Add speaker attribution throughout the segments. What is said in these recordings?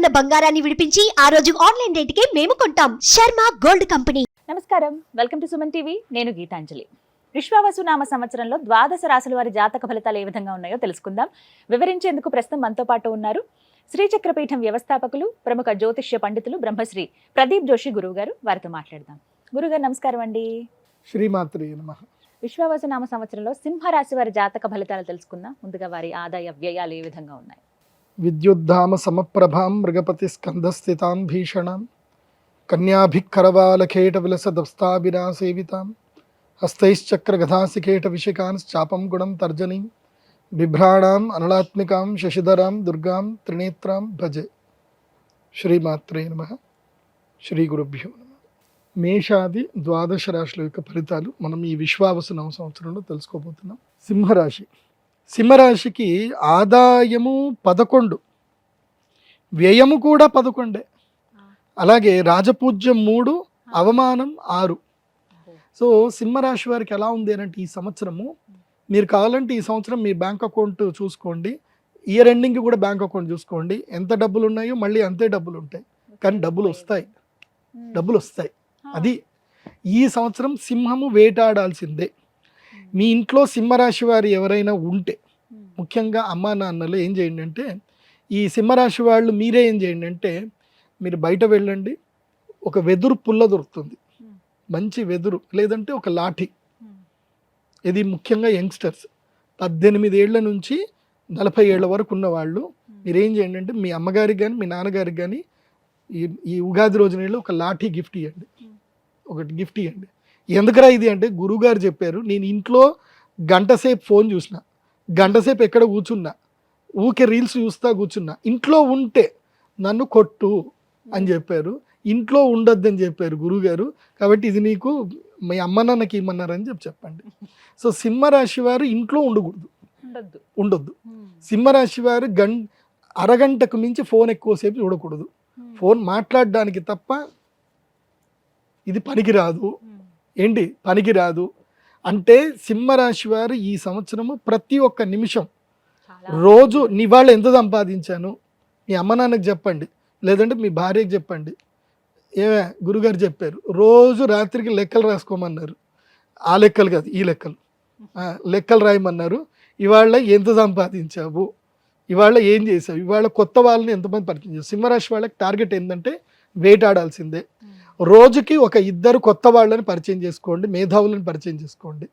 Speaker 1: ఉన్న బంగారాన్ని విడిపించి ఆ రోజు ఆన్లైన్ రేటుకే మేము కొంటాం. Sharma gold company.
Speaker 2: నమస్కారం. Welcome to Suman TV. నేను గీతాంజలి. విశ్వావసు నామ సంవత్సరంలో ద్వాదశ రాశుల వారి జాతక ఫలితాలు ఏ విధంగా ఉన్నాయో తెలుసుకుందాం. వివరించేందుకు ప్రస్తుతం మనతో పాటు ఉన్నారు శ్రీచక్రపీఠం వ్యవస్థాపకులు ప్రముఖ జ్యోతిష్య పండితులు బ్రహ్మశ్రీ ప్రదీప్ జోషి గురువు గారు వారితో మాట్లాడదాం. గురుగారు నమస్కారం అండి.
Speaker 3: శ్రీమాత్రి నమ.
Speaker 2: విశ్వావసు నామ సంవత్సరంలో సింహరాశి వారి జాతక ఫలితాలు తెలుసుకుందాం. ముందుగా వారి ఆదాయ వ్యయాలు ఏ విధంగా ఉన్నాయి?
Speaker 3: విద్యుద్ధామ సమప్రభాం మృగపతి స్కంధస్థితాం భీషణాం కన్యాభిక్కరవాలకేట విలసదస్తాభిరా సేవితాం హస్తైశ్చక్రగధాసికేట విషికాంశ్చాపం గుణం తర్జనీం బిభ్రాణాం అనలాత్మికాం శశిధరాం దుర్గాం త్రినేత్రాం భజే శ్రీమాత్రే నమ శ్రీ గురుభ్యో నమ మేషాది ద్వాదశ రాశుల యొక్క ఫలితాలు మనం ఈ విశ్వావసు నవ సంవత్సరంలో తెలుసుకోబోతున్నాం. సింహరాశి సింహరాశికి ఆదాయము పదకొండు వ్యయము కూడా పదకొండే. అలాగే రాజపూజ్యం మూడు అవమానం ఆరు. సో సింహరాశి వారికి ఎలా ఉంది అంటే ఈ సంవత్సరము మీరు కావాలంటే ఈ సంవత్సరం మీ బ్యాంక్ అకౌంట్ చూసుకోండి. ఇయర్ ఎండింగ్ కూడా బ్యాంక్ అకౌంట్ చూసుకోండి. ఎంత డబ్బులు ఉన్నాయో మళ్ళీ అంతే డబ్బులు ఉంటాయి. కానీ డబ్బులు వస్తాయి. డబ్బులు వస్తాయి. అది ఈ సంవత్సరం సింహము వేటాడాల్సిందే. మీ ఇంట్లో సింహరాశి వారు ఎవరైనా ఉంటే ముఖ్యంగా అమ్మా నాన్నలు ఏం చేయండి అంటే ఈ సింహరాశి వాళ్ళు మీరే ఏం చేయండి అంటే మీరు బయట వెళ్ళండి ఒక వెదురు పుల్ల దొరుకుతుంది. మంచి వెదురు లేదంటే ఒక లాఠీ. ఇది ముఖ్యంగా యంగ్స్టర్స్. పద్దెనిమిది ఏళ్ళ నుంచి నలభై ఏళ్ళ వరకు ఉన్న వాళ్ళు మీరు ఏం చేయండి అంటే మీ అమ్మగారికి కానీ మీ నాన్నగారికి కానీ ఈ ఈ ఉగాది రోజున వెళ్ళి ఒక లాఠీ గిఫ్ట్ ఇవ్వండి ఒకటి గిఫ్ట్ ఇవ్వండి ఎందుకురా ఇది అంటే గురువుగారు చెప్పారు నేను ఇంట్లో గంట సేపు ఫోన్ చూసిన గంట సేపు ఎక్కడ కూర్చున్నా ఊకే రీల్స్ చూస్తా కూర్చున్నా ఇంట్లో ఉంటే నన్ను కొట్టు అని చెప్పారు ఇంట్లో ఉండొద్దని చెప్పారు గురువుగారు కాబట్టి ఇది నీకు మీ అమ్మ నాన్నకి ఇమ్మన్నారని చెప్పి చెప్పండి. సో సింహరాశి వారు ఇంట్లో ఉండకూడదు.
Speaker 2: ఉండొద్దు.
Speaker 3: ఉండొద్దు. సింహరాశి వారు గం అరగంటకు మించి ఫోన్ ఎక్కువసేపు చూడకూడదు. ఫోన్ మాట్లాడడానికి తప్ప ఇది పనికిరాదు. ఏంటి? పనికిరాదు. అంటే సింహరాశి వారు ఈ సంవత్సరము ప్రతి ఒక్క నిమిషం రోజు నీ వాళ్ళు ఎంత సంపాదించాను? మీ అమ్మ నాన్నకి చెప్పండి. లేదంటే మీ భార్యకి చెప్పండి. ఏమే? గురుగారు చెప్పారు. రోజు రాత్రికి లెక్కలు రాసుకోమన్నారు. ఆ లెక్కలు కాదు ఈ లెక్కలు. లెక్కలు రాయమన్నారు. ఇవాళ ఎంత సంపాదించావు? ఇవాళ ఏం చేసావు? ఇవాళ కొత్త వాళ్ళని ఎంతమంది పరిచయం చేసావు సింహరాశి వాళ్ళకి టార్గెట్ ఏంటంటే వేటాడాల్సిందే. రోజుకి ఒక ఇద్దరు కొత్త వాళ్ళని పరిచయం చేసుకోండి మేధావులను పరిచయం చేసుకోండి.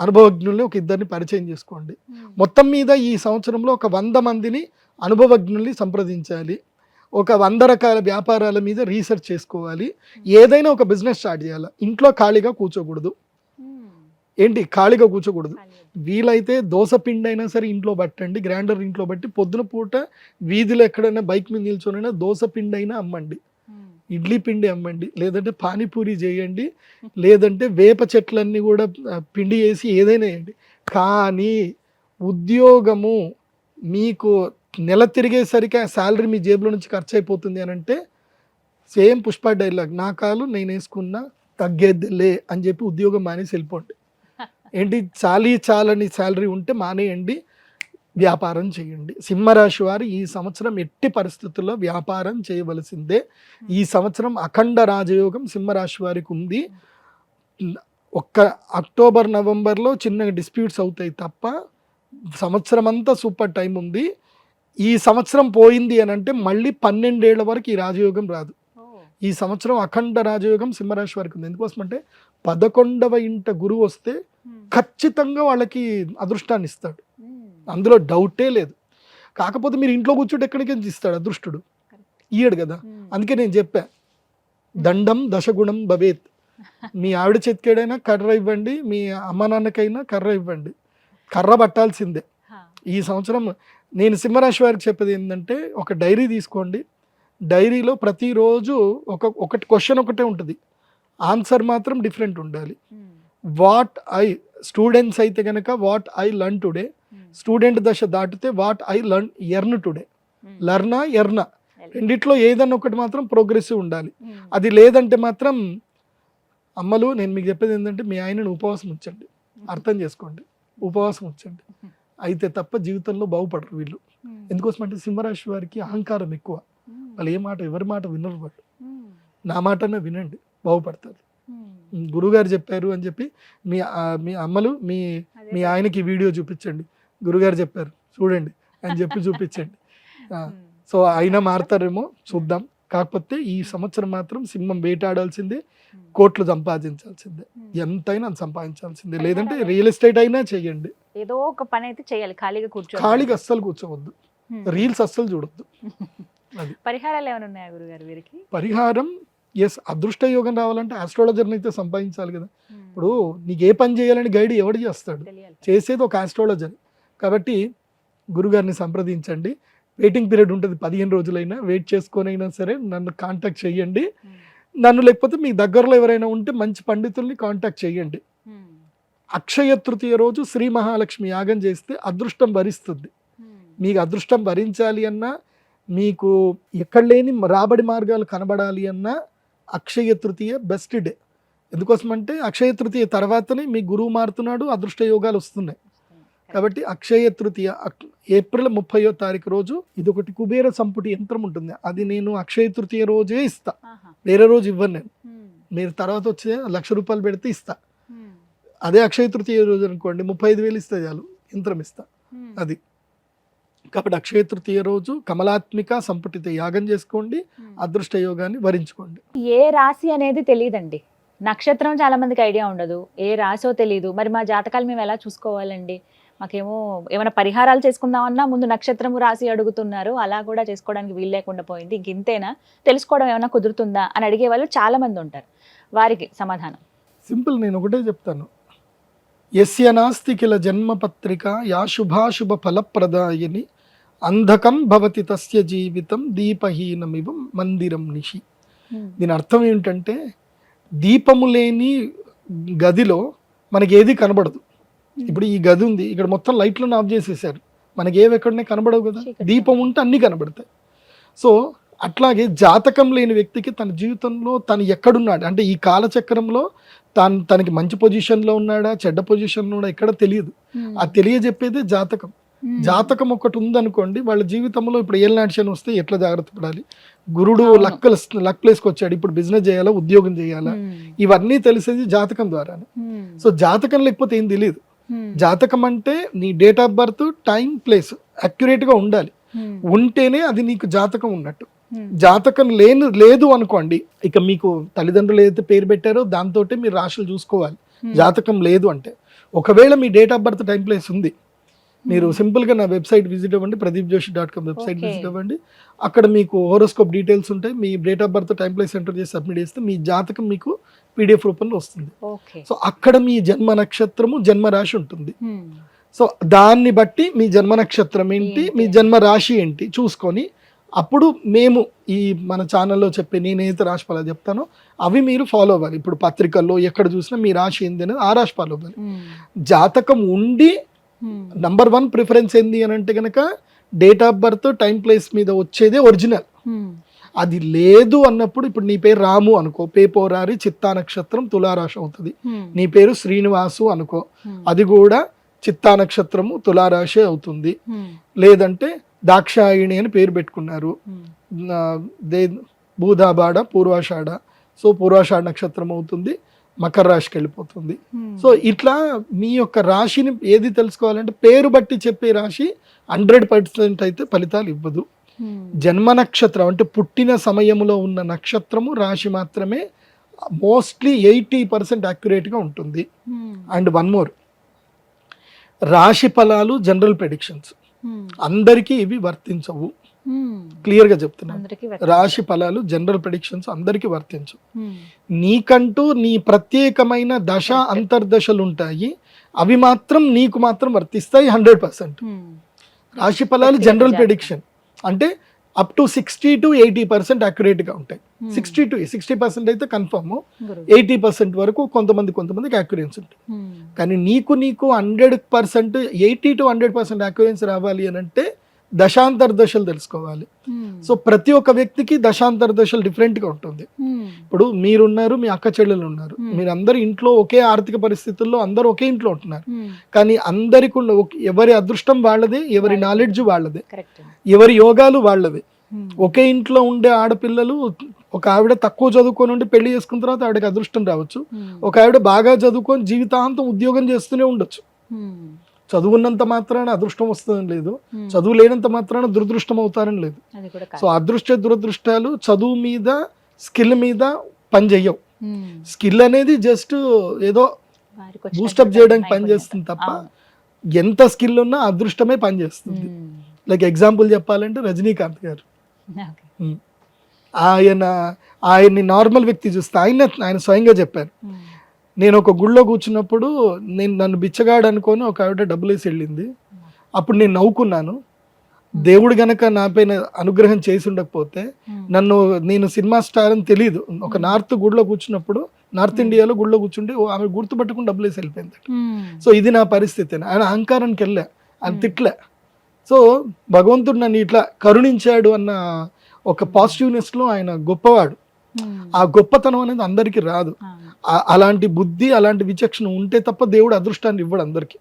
Speaker 3: అనుభవజ్ఞుల్ని ఒక ఇద్దరిని పరిచయం చేసుకోండి. మొత్తం మీద ఈ సంవత్సరంలో ఒక వంద మందిని అనుభవజ్ఞుల్ని సంప్రదించాలి. ఒక వంద రకాల వ్యాపారాల మీద రీసెర్చ్ చేసుకోవాలి. ఏదైనా ఒక బిజినెస్ స్టార్ట్ చేయాలి. ఇంట్లో ఖాళీగా కూర్చోకూడదు. ఏంటి? ఖాళీగా కూర్చోకూడదు. వీలైతే దోశ పిండి అయినా సరే ఇంట్లో పట్టండి. గ్రైండర్ ఇంట్లో బట్టి పొద్దున పూట వీధిలో ఎక్కడైనా బైక్ మీద నిల్చొనైనా దోశ పిండి అయినా అమ్మండి. ఇడ్లీ పిండి అమ్మండి. లేదంటే పానీపూరి చేయండి. లేదంటే వేప చెట్లన్నీ కూడా పిండి వేసి ఏదైనా వేయండి కానీ ఉద్యోగము మీకు నెల తిరిగేసరికి ఆ శాలరీ మీ జేబులో నుంచి ఖర్చు అయిపోతుంది అని అంటే సేమ్ పుష్ప డైలాగ్ నా కాలు నేను వేసుకున్నా తగ్గేదిలే అని చెప్పి ఉద్యోగం మానేసి వెళ్ళిపోండి. ఏంటి? చాలీ చాలని శాలరీ ఉంటే మానేయండి. వ్యాపారం చేయండి. సింహరాశి వారు ఈ సంవత్సరం ఎట్టి పరిస్థితుల్లో వ్యాపారం చేయవలసిందే. ఈ సంవత్సరం అఖండ రాజయోగం సింహరాశి వారికి ఉంది. ఒక్క అక్టోబర్ నవంబర్లో చిన్న డిస్ప్యూట్స్ అవుతాయి తప్ప సంవత్సరం అంతా సూపర్ టైం ఉంది. ఈ సంవత్సరం పోయింది అని అంటే మళ్ళీ పన్నెండేళ్ళ వరకు ఈ రాజయోగం రాదు. ఈ సంవత్సరం అఖండ రాజయోగం సింహరాశి వారికి ఉంది. ఎందుకోసం అంటే పదకొండవ ఇంట గురువు వస్తే ఖచ్చితంగా వాళ్ళకి అదృష్టాన్ని ఇస్తాడు. అందులో డౌటే లేదు. కాకపోతే మీరు ఇంట్లో కూర్చుంటే ఎక్కడికి ఇస్తాడు అదృష్టుడు. ఇయ్యడు కదా. అందుకే నేను చెప్పా. దండం దశగుణం భవేత్. మీ ఆవిడ చేతికేడైనా కర్ర ఇవ్వండి మీ అమ్మ నాన్నకైనా కర్ర ఇవ్వండి. కర్ర పట్టాల్సిందే. ఈ సంవత్సరం నేను సింహరాశి వారికి చెప్పేది ఏంటంటే ఒక డైరీ తీసుకోండి. డైరీలో ప్రతిరోజు ఒక ఒకటి క్వశ్చన్ ఒకటే ఉంటుంది. ఆన్సర్ మాత్రం డిఫరెంట్ ఉండాలి. వాట్ ఐ స్టూడెంట్స్ అయితే కనుక what I learn today student దశ దాటితే what I learn earn today. లర్నా ఎర్నా. రెండిట్లో ఏదన్నా ఒకటి మాత్రం ప్రోగ్రెసివ్ ఉండాలి. అది లేదంటే మాత్రం అమ్మలు నేను మీకు చెప్పేది ఏంటంటే మీ ఆయనను ఉపవాసం ఉంచండి. అర్థం చేసుకోండి. ఉపవాసం ఉంచండి. అయితే తప్ప జీవితంలో బాగుపడరు వీళ్ళు. ఎందుకోసం అంటే సింహరాశి వారికి అహంకారం ఎక్కువ. వాళ్ళు ఏ మాట ఎవరి మాట వినరు వాళ్ళు. నా మాటనే వినండి. బాగుపడతారు. గురుగారు చెప్పారు అని చెప్పి మీ మీ అమ్మలు మీ మీ ఆయనకి వీడియో చూపించండి. గురుగారు చెప్పారు చూడండి అని చెప్పి చూపించండి. సో అయినా మారుతారేమో చూద్దాం. కాకపోతే ఈ సంవత్సరం మాత్రం సింహం వేటాడాల్సిందే కోట్లు సంపాదించాల్సిందే. ఎంతైనా సంపాదించాల్సిందే. లేదంటే రియల్ ఎస్టేట్ అయినా చేయండి.
Speaker 2: ఏదో ఒక పని అయితే చేయాలి ఖాళీగా కూర్చోవాలి.
Speaker 3: ఖాళీగా అస్సలు కూర్చోవద్దు. రీల్స్ అస్సలు చూడొద్దు.
Speaker 2: పరిహారాలు ఏమైనా ఉన్నాయా గురుగారు వీరికి?
Speaker 3: పరిహారం ఎస్ అదృష్ట యోగం రావాలంటే ఆస్ట్రాలజర్ని అయితే సంపాదించాలి కదా. ఇప్పుడు నీకు ఏ పని చేయాలని గైడ్ ఎవడు చేస్తాడు? చేసేది ఒక ఆస్ట్రాలజర్ కాబట్టి గురుగారిని సంప్రదించండి. వెయిటింగ్ పీరియడ్ ఉంటుంది పదిహేను రోజులైనా వెయిట్ చేసుకొనైనా సరే నన్ను కాంటాక్ట్ చేయండి. నన్ను లేకపోతే మీ దగ్గరలో ఎవరైనా ఉంటే మంచి పండితుల్ని కాంటాక్ట్ చేయండి. అక్షయ తృతీయ రోజు శ్రీ మహాలక్ష్మి యాగం చేస్తే అదృష్టం భరిస్తుంది మీకు అదృష్టం భరించాలి అన్నా మీకు ఎక్కడ లేని రాబడి మార్గాలు కనబడాలి అన్నా అక్షయ తృతీయ బెస్ట్ డే ఎందుకోసమంటే అక్షయ తృతీయ తర్వాతనే మీ గురువు మారుతున్నాడు అదృష్ట యోగాలు వస్తున్నాయి. కాబట్టి అక్షయ తృతీయ ఏప్రిల్ ముప్పయో తారీఖు రోజు ఇది ఒకటి కుబేర సంపుటి యంత్రం ఉంటుంది. అది నేను అక్షయ తృతీయ రోజే ఇస్తా. వేరే రోజు ఇవ్వను నేను. మీరు తర్వాత వచ్చే లక్ష రూపాయలు పెడితే ఇస్తా. అదే అక్షయ తృతీయ రోజు అనుకోండి ముప్పై ఐదు వేలు ఇస్తే చాలు యంత్రం ఇస్తా. అది. కాబట్టి అక్షయ తృతీయ రోజు కమలాత్మిక సంపుటిత యాగం చేసుకోండి అదృష్ట యోగాన్ని వరించుకోండి.
Speaker 2: ఏ రాశి అనేది తెలియదండి నక్షత్రం చాలా మందికి ఐడియా ఉండదు. ఏ రాశో తెలియదు మరి మా జాతకాలు మేము ఎలా చూసుకోవాలండి? మాకేమో ఏమైనా పరిహారాలు చేసుకుందామన్నా ముందు నక్షత్రము రాశి అడుగుతున్నారు. అలా కూడా చేసుకోవడానికి వీలు లేకుండా పోయింది. ఇంక ఇంతేనా? తెలుసుకోవడం ఏమైనా కుదురుతుందా? అని అడిగే వాళ్ళు చాలా మంది ఉంటారు. వారికి సమాధానం.
Speaker 3: సింపుల్ నేను ఒకటే చెప్తాను. యస్య నాస్తి కిల జన్మపత్రిక యా శుభాశుభ ఫలప్రదాయని అంధకం భవతి తస్య జీవితం దీపహీనమివ మందిరం నిషి. దీని అర్థం ఏంటంటే దీపము లేని గదిలో మనకి ఏది కనబడదు. ఇప్పుడు ఈ గది ఉంది ఇక్కడ మొత్తం లైట్లను ఆఫ్ చేసేసారు. మనకి ఏవి ఎక్కడనే కనబడవు కదా. దీపం ఉంటే అన్నీ కనబడతాయి. సో అట్లాగే జాతకం లేని వ్యక్తికి తన జీవితంలో తను ఎక్కడున్నాడు? అంటే ఈ కాలచక్రంలో తాను తనకి మంచి పొజిషన్లో ఉన్నాడా? చెడ్డ పొజిషన్లో ఉన్నాడా? ఎక్కడ తెలియదు. ఆ తెలియజెప్పేదే జాతకం. జాతకం ఒకటి ఉందనుకోండి వాళ్ళ జీవితంలో ఇప్పుడు ఏళ్ళనాటి శని వస్తే ఎట్లా జాగ్రత్త పడాలి? గురుడు. లక్కలు లక్ ప్లేస్కి వచ్చాడు ఇప్పుడు బిజినెస్ చేయాలా ఉద్యోగం చేయాలా? ఇవన్నీ తెలిసేది జాతకం ద్వారానే. సో జాతకం లేకపోతే ఏం తెలియదు జాతకం అంటే నీ డేట్ ఆఫ్ బర్త్ టైం ప్లేస్గా ఉండాలి. ఉంటేనే అది నీకు జాతకం ఉన్నట్టు. జాతకం లేని లేదు అనుకోండి ఇక మీకు తల్లిదండ్రులు ఏదైతే పేరు పెట్టారో దాంతో మీరు రాశులు చూసుకోవాలి. జాతకం లేదు అంటే. ఒకవేళ మీ date of birth time place ఉంది మీరు సింపుల్గా నా వెబ్సైట్ విజిట్ అవ్వండి Pradeep Joshi dot com website. Visit అవ్వండి. అక్కడ మీకు హోరోస్కోప్ డీటెయిల్స్ ఉంటాయి. మీ date of birth time place enter చేసి సబ్మిట్ చేస్తే మీ జాతకం మీకు పీడిఎఫ్ రూపంలో వస్తుంది. సో అక్కడ మీ జన్మ నక్షత్రము జన్మ రాశి ఉంటుంది. సో దాన్ని బట్టి మీ జన్మ నక్షత్రం ఏంటి
Speaker 2: ఏంటి?
Speaker 3: మీ జన్మ రాశి ఏంటి చూసుకొని అప్పుడు మేము ఈ మన ఛానల్లో చెప్పే నేనైతే రాశి ఫలాలు చెప్తానో అవి మీరు ఫాలో అవ్వాలి. ఇప్పుడు పత్రికల్లో ఎక్కడ చూసినా మీ రాశి ఏంది అనేది ఆ రాశి ఫాలో అవ్వాలి. జాతకం ఉండి నంబర్ వన్ ప్రిఫరెన్స్ ఏంది అని అంటే కనుక date of birth time place మీద వచ్చేదే ఒరిజినల్ అది లేదు అన్నప్పుడు ఇప్పుడు నీ పేరు రాము అనుకో పేపోరారి చిత్తా నక్షత్రం తులారాశి అవుతుంది. నీ పేరు శ్రీనివాసు అనుకో అది కూడా చిత్తా నక్షత్రము తులారాశి అవుతుంది. లేదంటే దాక్షాయిణి అని పేరు పెట్టుకున్నారు. దే భూదాబాడ పూర్వాషాఢ. సో పూర్వాషాఢ నక్షత్రం అవుతుంది. మకర రాశికి వెళ్ళిపోతుంది. సో ఇట్లా మీ యొక్క రాశిని ఏది తెలుసుకోవాలంటే పేరు బట్టి చెప్పే రాశి హండ్రెడ్ పర్సెంట్ అయితే ఫలితాలు ఇవ్వదు. జన్మ నక్షత్రం అంటే పుట్టిన సమయంలో ఉన్న నక్షత్రము రాశి మాత్రమే మోస్ట్లీ ఎయిటీ పర్సెంట్గా ఉంటుంది. And one more. రాశి ఫలాలు జనరల్ ప్రెడిక్షన్స్. అందరికీ ఇవి వర్తించవు. క్లియర్గా చెప్తున్నాను రాశి ఫలాలు జనరల్ ప్రెడిక్షన్స్ అందరికీ వర్తించవు నీకంటూ నీ ప్రత్యేకమైన దశ అంతర్దశలు ఉంటాయి అవి మాత్రం నీకు మాత్రం వర్తిస్తాయి హండ్రెడ్ పర్సెంట్. రాశి ఫలాలు జనరల్. ప్రెడిక్షన్ అంటే up to sixty to eighty పర్సెంట్గా ఉంటాయి. సిక్స్టీ టు సిక్స్టీ పర్సెంట్ అయితే కన్ఫర్మ్ ఎయిటీ పర్సెంట్ వరకు కొంతమంది కొంతమందికి అక్యురెన్స్ ఉంటుంది. కానీ నీకు నీకు hundred percent eighty to hundred percent occurrence రావాలి అని అంటే దశాంతర దశలు తెలుసుకోవాలి. సో ప్రతి ఒక్క వ్యక్తికి దశాంతర దశలు different గా ఉంటుంది ఇప్పుడు మీరున్నారు మీ అక్క చెల్లెలు ఉన్నారు.
Speaker 2: Hmm.
Speaker 3: మీరు అందరు ఇంట్లో ఒకే ఆర్థిక పరిస్థితుల్లో అందరూ ఒకే ఇంట్లో ఉంటున్నారు. కానీ అందరికి ఎవరి అదృష్టం వాళ్ళదే ఎవరి. నాలెడ్జ్ వాళ్ళదే. ఎవరి యోగాలు వాళ్ళవే. ఒకే ఇంట్లో ఉండే ఆడపిల్లలు ఒక ఆవిడ తక్కువ చదువుకొని ఉండి పెళ్ళి చేసుకున్న తర్వాత ఆవిడకి అదృష్టం రావచ్చు. ఒక ఆవిడ బాగా చదువుకొని జీవితాంతం ఉద్యోగం చేస్తూనే ఉండొచ్చు. చదువున్నంత మాత్రాన అదృష్టం వస్తుందని లేదు. చదువు లేనంత మాత్రాన దురదృష్టం అవుతారని లేదు సో అదృష్ట దురదృష్టాలు చదువు మీద స్కిల్ మీద పని చెయ్యవు స్కిల్ అనేది జస్ట్ ఏదో బూస్టప్ చేయడానికి పని చేస్తుంది తప్ప ఎంత స్కిల్ ఉన్నా అదృష్టమే పని చేస్తుంది. లైక్ ఎగ్జాంపుల్ చెప్పాలంటే రజనీకాంత్ గారు. ఆయన ఆయన్ని నార్మల్ వ్యక్తి చూస్తే ఆయన ఆయన స్వయంగా చెప్పారు. నేను ఒక గుళ్ళో కూర్చున్నప్పుడు నేను నన్ను బిచ్చగాడు అనుకొని ఒక ఆవిడ డబ్బులు వేసి వెళ్ళింది. అప్పుడు నేను నవ్వుకున్నాను. దేవుడు గనక నా పైన అనుగ్రహం చేసి ఉండకపోతే నన్ను నేను సినిమా స్టార్ అని తెలియదు ఒక నార్త్ గుడిలో కూర్చున్నప్పుడు నార్త్ ఇండియాలో గుడిలో కూర్చుంటే ఓ ఆమె గుర్తుపట్టుకుని డబ్బులు వేసి వెళ్ళిపోయింది. సో ఇది నా పరిస్థితి. ఆయన అహంకారానికి వెళ్ళా. అని తిట్లే. సో భగవంతుడు నన్ను ఇట్లా కరుణించాడు అన్న ఒక పాజిటివ్నెస్లో ఆయన గొప్పవాడు. ఆ గొప్పతనం అనేది అందరికీ రాదు. అలాంటి బుద్ధి అలాంటి విచక్షణ ఉంటే తప్ప దేవుడు అదృష్టాన్ని ఇవ్వడు అందరికి.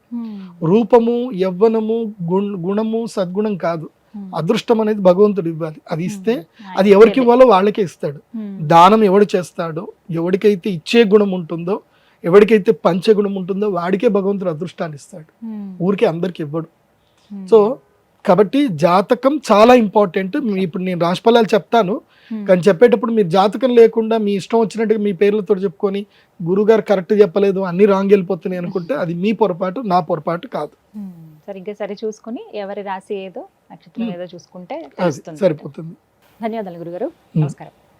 Speaker 3: రూపము యవ్వనము గుణ- గుణము సద్గుణం కాదు. అదృష్టం అనేది భగవంతుడు ఇవ్వాలి. అది ఇస్తే అది ఎవరికి ఇవ్వాలో వాళ్ళకే ఇస్తాడు. దానం ఎవడు చేస్తాడో ఎవరికైతే ఇచ్చే గుణం ఉంటుందో ఎవరికైతే పంచే గుణం ఉంటుందో వాడికే భగవంతుడు అదృష్టాన్ని ఇస్తాడు. ఊరికే అందరికి ఇవ్వడు. సో కాబట్టి జాతకం చాలా ఇంపార్టెంట్. ఇప్పుడు నేను రాశిఫలాలు చెప్తాను. కానీ చెప్పేటప్పుడు మీరు జాతకం లేకుండా మీ ఇష్టం వచ్చినట్టుగా మీ పేర్లతో చెప్పుకొని గురుగారు కరెక్ట్ చెప్పలేదు అన్ని రాంగ్ వెళ్ళిపోతున్నాయి అనుకుంటే అది మీ పొరపాటు నా పొరపాటు కాదు.
Speaker 2: సరిగ్గా సరి చూసుకుని ఎవరి రాశి ఏదో నక్షత్రం
Speaker 3: Hmm.
Speaker 2: ఏదో చూసుకుంటే
Speaker 3: సరిపోతుంది.
Speaker 2: ధన్యవాదాలు గురుగారు.
Speaker 3: Hmm.
Speaker 2: నమస్కారం.